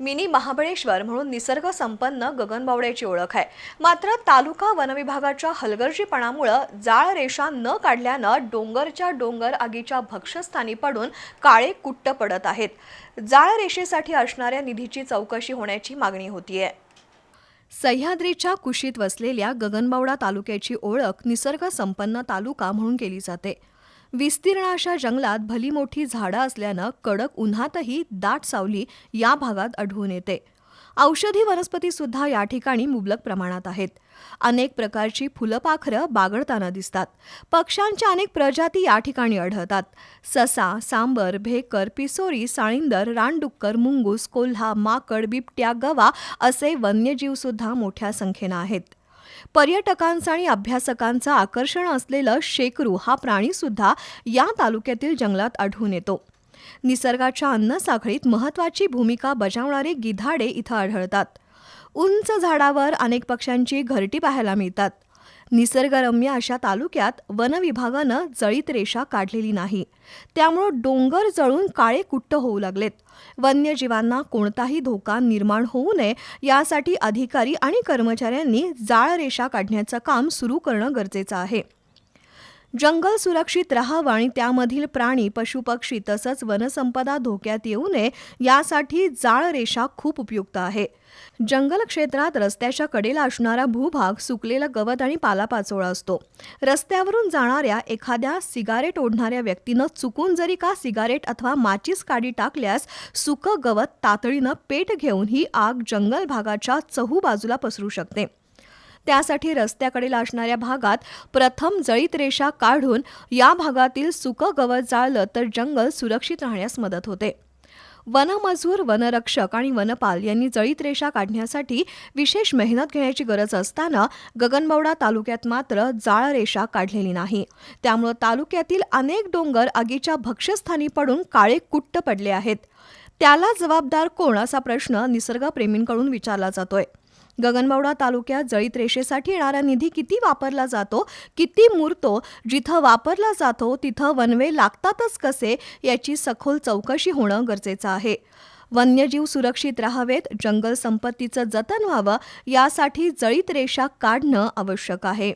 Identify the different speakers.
Speaker 1: Mini Mahabaleshwar म्हणून निसर्ग संपन्न गगनबावड्याची ओळख आहे. मात्र तालुका वनविभागाच्या हलगर्जीपणामुळं जाळ रेषा न काढल्यानं डोंगरच्या डोंगर आगीच्या भक्षस्थानी पडून काळे कुट्ट पडत आहेत. जाळ रेषेसाठी असणाऱ्या निधीची चौकशी होण्याची मागणी होतीये. सह्याद्रीच्या कुशीत वसलेल्या गगनबावडा तालुक्याची ओळख निसर्ग संपन्न तालुका म्हणून केली जाते. विस्तीर्ण अशा जंगलात भली मोठी झाडं असल्यानं कडक उन्हातही दाट सावली या भागात आढळून येते. औषधी वनस्पतीसुद्धा या ठिकाणी मुबलक प्रमाणात आहेत. अनेक प्रकारची फुलपाखरं बागडताना दिसतात. पक्ष्यांच्या अनेक प्रजाती या ठिकाणी आढळतात. ससा सांबर भेकर पिसोरी साळींदर रानडुक्कर मुंगूस कोल्हा माकड बिबट्या गवा असे वन्यजीवसुद्धा मोठ्या संख्येनं आहेत. पर्यटकांचं आणि अभ्यासकांचं आकर्षण असलेलं शेकरू हा प्राणीसुद्धा या तालुक्यातील जंगलात आढळून येतो. निसर्गाच्या अन्नसाखळीत महत्त्वाची भूमिका बजावणारे गिधाडे इथं आढळतात. उंच झाडावर अनेक पक्ष्यांची घरटी पाहायला मिळतात. निसर्गरम्य अशा तालुक्यात वनविभागानं जळीत रेषा काढलेली नाही. त्यामुळं डोंगर जळून काळे कुट्ट होऊ लागलेत. वन्यजीवांना कोणताही धोका निर्माण होऊ नये यासाठी अधिकारी आणि कर्मचाऱ्यांनी जाळ रेषा काढण्याचं काम सुरू करणं गरजेचं आहे. जंगल सुरक्षित राहावं आणि त्यामधील प्राणी पशुपक्षी तसंच वनसंपदा धोक्यात येऊ नये यासाठी जाळ रेषा खूप उपयुक्त आहे. जंगल क्षेत्रात रस्त्याच्या कडेला असणारा भूभाग सुकलेलं गवत आणि पालापाचोळा असतो. रस्त्यावरून जाणाऱ्या एखाद्या सिगारेट ओढणाऱ्या व्यक्तीनं चुकून जरी का सिगारेट अथवा माचीस काडी टाकल्यास सुकं गवत तातडीनं पेट घेऊन ही आग जंगल भागाच्या चहू बाजूला पसरू शकते. त्यासाठी रस्त्याकडील असणाऱ्या भागात प्रथम जळीत रेषा काढून या भागातील सुकं गवत जाळलं तर जंगल सुरक्षित राहण्यास मदत होते. वनमजूर वनरक्षक आणि वनपाल यांनी जळीत रेषा काढण्यासाठी विशेष मेहनत घेण्याची गरज असताना गगनबावडा तालुक्यात मात्र जाळ रेषा काढलेली नाही. त्यामुळं तालुक्यातील अनेक डोंगर आगीच्या भक्ष्यस्थानी पडून काळे कुट्ट पडले आहेत. त्याला जबाबदार कोण असा प्रश्न निसर्गप्रेमींकडून विचारला जातोय. गगनबावडा तालुक्यात जळीत रेषेसाठी येणारा निधी किती वापरला जातो किती मुरतो जिथं वापरला जातो तिथं वनवे लागतातच कसे याची सखोल चौकशी होणं गरजेचं आहे. वन्यजीव सुरक्षित राहावेत जंगल संपत्तीचं जतन व्हावं यासाठी जळीत रेषा काढणं आवश्यक आहे.